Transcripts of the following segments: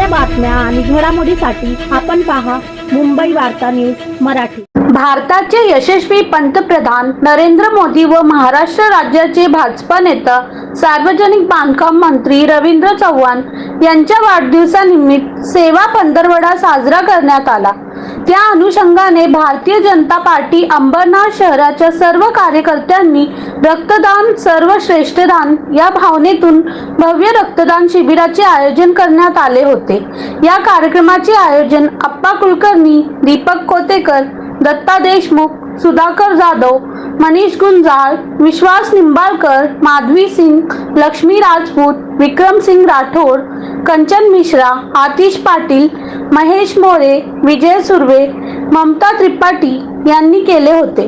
बातम्या आणि घडामोडीसाठी आपण पहा मुंबई वार्ता न्यूज मराठी. भारताचे यशस्वी पंतप्रधान नरेंद्र मोदी व महाराष्ट्र राज्याचे भाजपा नेता सार्वजनिक बांधकाम मंत्री रवींद्र चव्हाण यांच्या वाढदिवसानिमित्त सेवा पंधरवडा साजरा करण्यात आला. त्या अनुषंगाने भारतीय जनता पार्टी अंबरनाथ शहराच्या सर्व कार्यकर्त्यांनी रक्तदान सर्वश्रेष्ठदान या भावनेतून भव्य रक्तदान शिबिराचे आयोजन करण्यात आले होते. या कार्यक्रमाचे आयोजन अप्पा कुलकर्णी दीपक कोतेकर दत्ता देशमुख सुधाकर जाधव मनीष गुंजाळ विश्वास निंबाळकर माधवी सिंग लक्ष्मी राजपूत विक्रम सिंग राठोड कंचन मिश्रा आतिश पाटील महेश मोरे विजय सुर्वे ममता त्रिपाठी यांनी केले होते.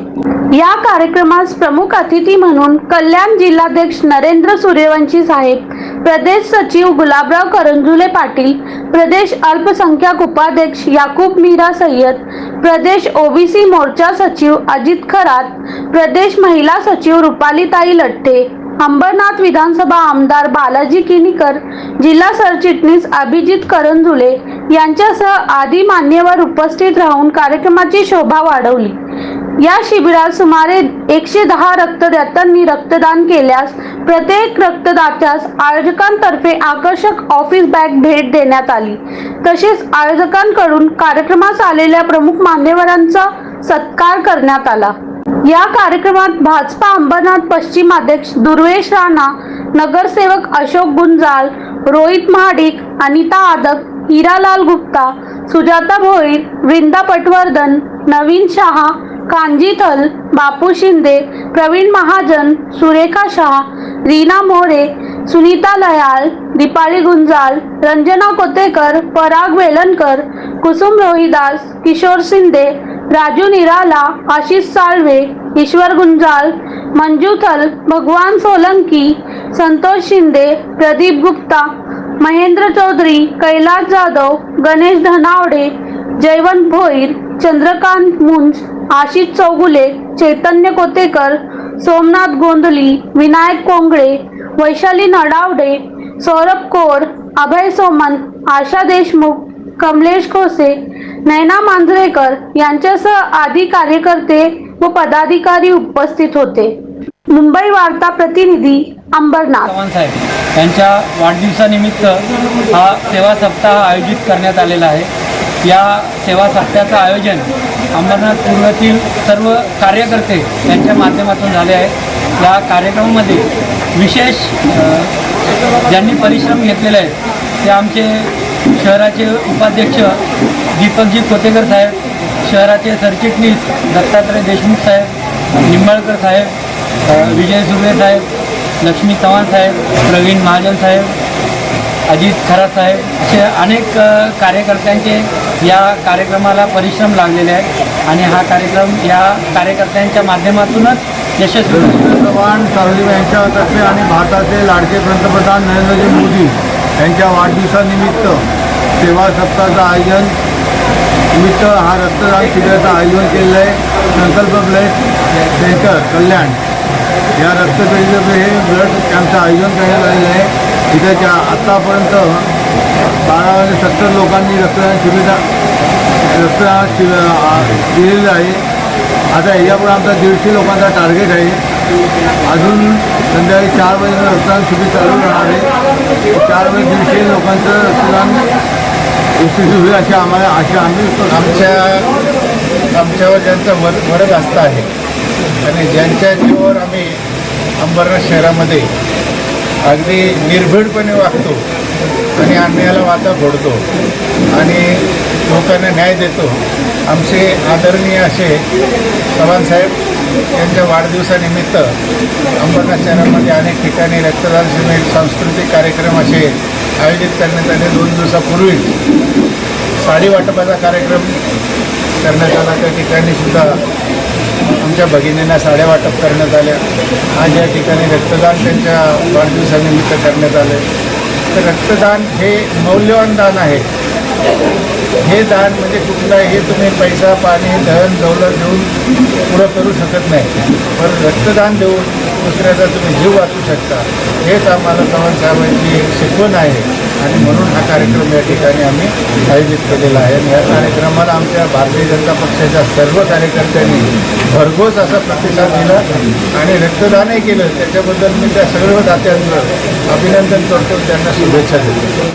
या कार्यक्रमास प्रमुख अतिथी म्हणून कल्याण जिल्हाध्यक्ष नरेंद्र सूर्यवंशी साहेब प्रदेश सचिव गुलाबराव करंजुले पाटील प्रदेश अल्पसंख्याक उपाध्यक्ष याकूब मीरा सय्यद प्रदेश ओबीसी मोर्चा सचिव अजित खरात प्रदेश महिला सचिव रुपालीताई लट्टे अंबरनाथ विधानसभा आमदार बालाजी किनीकर जिल्हा सरचिटणीस अभिजित करंजुले यांच्यासह आदी मान्यवर उपस्थित राहून कार्यक्रमाची शोभा वाढवली. या शिबिरात सुमारे एकशे दहा रक्तदात्यांनी रक्तदान केल्यास प्रत्येक रक्तदात्यास आयोजकांतर्फे आकर्षक ऑफिस बॅग भेट देण्यात आली. तसेच आयोजकांकडून कार्यक्रमास आलेल्या प्रमुख मान्यवरांचा सत्कार करण्यात आला. या कार्यक्रमात भाजपा अंबरनाथ पश्चिम अध्यक्ष दुर्वेश राणा नगरसेवक अशोक गुंजाल रोहित महाडिक अनिता आदक हिरालाल गुप्ता सुजाता भोईर वृंदा पटवर्धन नवीन शहा कांजीथल बापू शिंदे प्रवीण महाजन सुरेखा शहा रीना मोरे सुनीता लयाल दीपाली गुंजाल रंजना कोतेकर पराग वेलणकर कुसुम रोहिदास किशोर शिंदे राजू निराला आशिष साळवे ईश्वर गुंजाल मंजूथल भगवान सोलंकी संतोष शिंदे प्रदीप गुप्ता महेंद्र चौधरी कैलास जाधव गणेश धनावडे जयवंत भोईर चंद्रकांत मुंज आशिष चौगुले चैतन्य कोतेकर सोमनाथ गोंधली विनायक कोंगळे वैशाली नडावडे सौरभ कोर अभय सोमन आशा देशमुख कमलेश खोसे नैना मांजरेकर यांच्यासह आदी कार्यकर्ते व पदाधिकारी उपस्थित होते. मुंबई वार्ता प्रतिनिधी अंबरनाथ. चव्हाण साहेब यांच्या वाढदिवसानिमित्त हा सेवा सप्ताह आयोजित करण्यात आलेला आहे. या सेवा सप्ताहाचं आयोजन अंबरनाथ पूर्णातील सर्व कार्यकर्ते यांच्या माध्यमातून झाले आहे या कार्यक्रमामध्ये विशेष ज्यांनी परिश्रम घेतलेले आहेत ते आमचे शहराचे उपाध्यक्ष दीपकजी कोतेकर साहेब शहराचे सरचिटणीस दत्तात्रय देशमुख साहेब निंबाळकर साहेब विजय सुर्वे साहेब लक्ष्मी चव्हाण साहेब प्रवीण महाजन साहेब अजित खरात साहेब असे अनेक कार्यकर्त्यांचे या कार्यक्रमाला परिश्रम लागलेले आहेत. आणि हा कार्यक्रम या कार्यकर्त्यांच्या माध्यमातूनच यशस्वी चव्हाण सार्वजनिक यांच्यातर्फे आणि भारताचे लाडके पंतप्रधान नरेंद्रजी मोदी यांच्या वाढदिवसानिमित्त सेवा सप्ताहाचं आयोजन निमित्त हा रक्तदान शिबिराचं आयोजन केलेलं आहे. संकल्प ब्लड सेंटर कल्याण. या रक्तपेढीचं हे ब्लड कॅम्पचं आयोजन करण्यात आलेलं आहे. इथे ज्या आत्तापर्यंत बारा ते सत्तर लोकांनी रक्तदान शिबिर रक्तदान शिब दिलेलं आहे. आता यापुढे आमचा दीडशे लोकांचा टार्गेट आहे. अजून संध्याकाळी चार वाजे रक्तदान शिबिर चालू राहणार आहे. चार वाजे दीडशे लोकांचं रक्तदान यशस्वी होईल अशी आम्हाला अशी आम्ही आमच्या आमच्यावर ज्यांचं वर वरद असतं आहे आणि ज्यांच्या जीवावर आम्ही अंबरनाथ शहरामध्ये अगदी निर्भीडपणे वागतो आणि अन्यायाला वाचा फोडतो आणि लोकांना न्याय देतो. आमचे आदरणीय असे चव्हाणसाहेब यांच्या वाढदिवसानिमित्त अंबरनाथ शहरामध्ये अनेक ठिकाणी रक्तदान शिबिर सांस्कृतिक कार्यक्रम असे आयोजित करण्यात आले. दोन दिवसापूर्वी साडी वाटपाचा कार्यक्रम करण्यात आला. त्या ठिकाणी सुद्धा आमच्या भगिनींना साड्या वाटप करण्यात आल्या. आज या ठिकाणी रक्तदान त्यांच्या वाढदिवसानिमित्त करण्यात आले तर रक्तदान हे मौल्यवान दान आहे. हे दान म्हणजे कुठलाही हे तुम्ही पैसा पाणी धन दौलत देऊन पुढं करू शकत नाही. पण रक्तदान देऊन दुसऱ्याचा तुम्ही जीव वाचू शकता. हेच आम्हाला चव्हाण साहेबांची शिकवण आहे. आणि म्हणून हा कार्यक्रम या ठिकाणी आम्ही आयोजित केलेला आहे. आणि या कार्यक्रमाला आमच्या भारतीय जनता पक्षाच्या सर्व कार्यकर्त्यांनी भरघोस असा प्रतिसाद दिला आणि रक्तदानही केलं. त्याच्याबद्दल मी त्या सर्व दात्यांचं अभिनंदन करतो. त्यांना शुभेच्छा देतो.